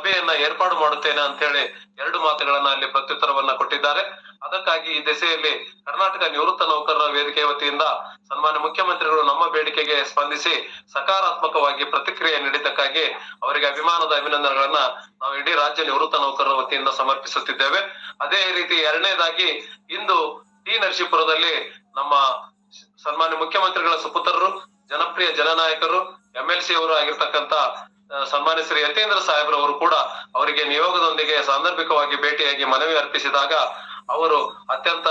ಸಭೆಯನ್ನ ಏರ್ಪಾಡು ಮಾಡುತ್ತೇನೆ ಅಂತ ಹೇಳಿ ಎರಡು ಮಾತುಗಳನ್ನ ಅಲ್ಲಿ ಪ್ರತ್ಯುತ್ತರವನ್ನ ಕೊಟ್ಟಿದ್ದಾರೆ. ಅದಕ್ಕಾಗಿ ಈ ದಿಸೆಯಲ್ಲಿ ಕರ್ನಾಟಕ ನಿವೃತ್ತ ನೌಕರರ ವೇದಿಕೆ ವತಿಯಿಂದ ಸನ್ಮಾನ್ಯ ಮುಖ್ಯಮಂತ್ರಿಗಳು ನಮ್ಮ ಬೇಡಿಕೆಗೆ ಸ್ಪಂದಿಸಿ ಸಕಾರಾತ್ಮಕವಾಗಿ ಪ್ರತಿಕ್ರಿಯೆ ನೀಡಿದ್ದಕ್ಕಾಗಿ ಅವರಿಗೆ ಅಭಿಮಾನದ ಅಭಿನಂದನೆಗಳನ್ನ ನಾವು ಇಡೀ ರಾಜ್ಯ ನಿವೃತ್ತ ನೌಕರರ ವತಿಯಿಂದ ಸಮರ್ಪಿಸುತ್ತಿದ್ದೇವೆ. ಅದೇ ರೀತಿ ಎರಡನೇದಾಗಿ ಇಂದು ಟಿ ನರಸೀಪುರದಲ್ಲಿ ನಮ್ಮ ಸನ್ಮಾನ್ಯ ಮುಖ್ಯಮಂತ್ರಿಗಳ ಸುಪುತ್ರರು, ಜನಪ್ರಿಯ ಜನನಾಯಕರು ಎಂ ಎಲ್ ಸಿ ಅವರು ಆಗಿರ್ತಕ್ಕಂತ ಸನ್ಮಾನ್ಯ ಶ್ರೀ ಸಾಹೇಬ್ರ ಸಾಹೇಬ್ರವರು ಕೂಡ ಅವರಿಗೆ ನಿಯೋಗದೊಂದಿಗೆ ಸಾಂದರ್ಭಿಕವಾಗಿ ಭೇಟಿಯಾಗಿ ಮನವಿ ಅರ್ಪಿಸಿದಾಗ ಅವರು ಅತ್ಯಂತ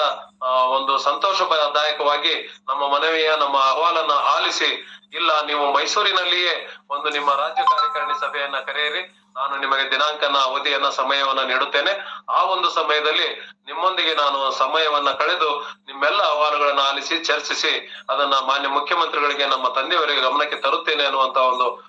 ಒಂದು ಸಂತೋಷದಾಯಕವಾಗಿ ನಮ್ಮ ಮನವಿಯ, ನಮ್ಮ ಅಹವಾಲನ್ನ ಆಲಿಸಿ, ಇಲ್ಲ ನೀವು ಮೈಸೂರಿನಲ್ಲಿಯೇ ಒಂದು ನಿಮ್ಮ ರಾಜ್ಯ ಕಾರ್ಯಕಾರಿಣಿ ಸಭೆಯನ್ನ ಕರೆಯಿರಿ, ನಾನು ನಿಮಗೆ ದಿನಾಂಕನ, ಅವಧಿಯನ್ನ, ಸಮಯವನ್ನ ನೀಡುತ್ತೇನೆ. ಆ ಒಂದು ಸಮಯದಲ್ಲಿ ನಿಮ್ಮೊಂದಿಗೆ ನಾನು ಸಮಯವನ್ನ ಕಳೆದು ನಿಮ್ಮೆಲ್ಲ ಅಹವಾಲುಗಳನ್ನ ಆಲಿಸಿ, ಚರ್ಚಿಸಿ, ಅದನ್ನ ಮಾನ್ಯ ಮುಖ್ಯಮಂತ್ರಿಗಳಿಗೆ, ನಮ್ಮ ತಂದೆಯವರಿಗೆ ಗಮನಕ್ಕೆ ತರುತ್ತೇನೆ ಅನ್ನುವಂತ ಒಂದು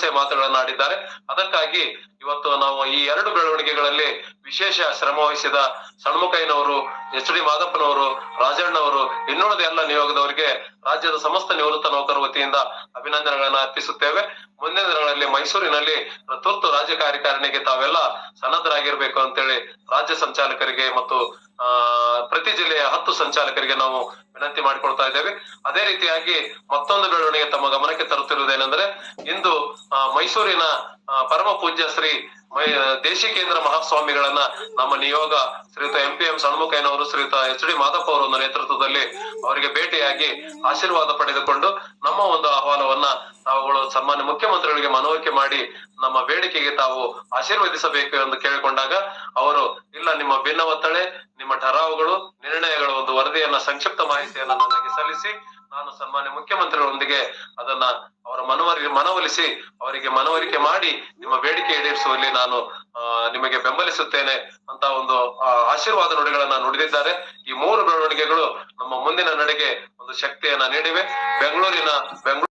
ಭರವಸೆ ಮಾತುಗಳನ್ನ ಆಡಿದ್ದಾರೆ ಅದಕ್ಕಾಗಿ ಇವತ್ತು ನಾವು ಈ ಎರಡು ಬೆಳವಣಿಗೆಗಳಲ್ಲಿ ವಿಶೇಷ ಶ್ರಮ ವಹಿಸಿದ ಸಣ್ಮುಖಯ್ಯನವರು, ಎಚ್ ಡಿ ಮಾದಪ್ಪನವರು, ರಾಜಣ್ಣವರು, ಇನ್ನುಳಿದ ಎಲ್ಲ ನಿಯೋಗದವರಿಗೆ ರಾಜ್ಯದ ಸಮಸ್ತ ನಿವೃತ್ತ ನೌಕರ ವತಿಯಿಂದ ಅಭಿನಂದನೆಗಳನ್ನ ಅರ್ಪಿಸುತ್ತೇವೆ. ಮುಂದಿನ ದಿನಗಳಲ್ಲಿ ಮೈಸೂರಿನಲ್ಲಿ ತುರ್ತು ರಾಜ್ಯ ಕಾರ್ಯಕಾರಿಣಿಗೆ ತಾವೆಲ್ಲ ಸನ್ನದ್ಧರಾಗಿರ್ಬೇಕು ಅಂತೇಳಿ ರಾಜ್ಯ ಸಂಚಾಲಕರಿಗೆ ಮತ್ತು, ಆ, ಪ್ರತಿ ಜಿಲ್ಲೆಯ ಹತ್ತು ಸಂಚಾಲಕರಿಗೆ ನಾವು ವಿನಂತಿ ಮಾಡಿಕೊಳ್ತಾ ಇದ್ದೇವೆ. ಅದೇ ರೀತಿಯಾಗಿ ಮತ್ತೊಂದು ಬೆಳವಣಿಗೆ ತಮ್ಮ ಗಮನಕ್ಕೆ ತರುತ್ತಿರುವುದೇನೆಂದ್ರೆ ಇಂದು ಮೈಸೂರಿನ ಪರಮ ಪೂಜ್ಯ ಶ್ರೀ ಮೈ ದೇಶಿಕೇಂದ್ರ ಮಹಾಸ್ವಾಮಿಗಳನ್ನ ನಮ್ಮ ನಿಯೋಗ ಶ್ರೀಯುತ ಎಂ ಪಿ ಎಂ ಸಣ್ಮುಖಯ್ಯನವರು ಶ್ರೀಯುತ ಎಚ್ ಡಿ ಮಾಧಪ್ಪ ಅವರ ನೇತೃತ್ವದಲ್ಲಿ ಅವರಿಗೆ ಭೇಟಿಯಾಗಿ ಆಶೀರ್ವಾದ ಪಡೆದುಕೊಂಡು ನಮ್ಮ ಒಂದು ಆಹ್ವಾನವನ್ನ ತಾವುಗಳು ಸನ್ಮಾನ್ಯ ಮುಖ್ಯಮಂತ್ರಿಗಳಿಗೆ ಮನವರಿಕೆ ಮಾಡಿ ನಮ್ಮ ಬೇಡಿಕೆಗೆ ತಾವು ಆಶೀರ್ವದಿಸಬೇಕು ಎಂದು ಕೇಳಿಕೊಂಡಾಗ ಅವರು, ಇಲ್ಲ, ನಿಮ್ಮ ಭಿನ್ನ ಒತ್ತಳೆ ನಿಮ್ಮ ಠರಾವುಗಳು, ನಿರ್ಣಯಗಳ ಒಂದು ವರದಿಯನ್ನ ಸಂಕ್ಷಿಪ್ತ ಮಾಹಿತಿಯನ್ನ ನನಗೆ ಸಲ್ಲಿಸಿ ನಾನು ಸನ್ಮಾನ್ಯ ಮುಖ್ಯಮಂತ್ರಿಗಳೊಂದಿಗೆ ಅದನ್ನ ಮನವರಿ ಮನವೊಲಿಸಿ ಅವರಿಗೆ ಮನವರಿಕೆ ಮಾಡಿ ನಿಮ್ಮ ಬೇಡಿಕೆ ಈಡೇರಿಸುವಲ್ಲಿ ನಾನು ನಿಮಗೆ ಬೆಂಬಲಿಸುತ್ತೇನೆ ಅಂತ ಒಂದು ಆಶೀರ್ವಾದ ನುಡಿಗಳನ್ನ ನುಡಿದಿದ್ದಾರೆ. ಈ ಮೂರು ಬೆಳವಣಿಗೆಗಳು ನಮ್ಮ ಮುಂದಿನ ನಡೆಗೆ ಒಂದು ಶಕ್ತಿಯನ್ನ ನೀಡಿವೆ. ಬೆಂಗಳೂರಿನ ಬೆಂಗಳೂರು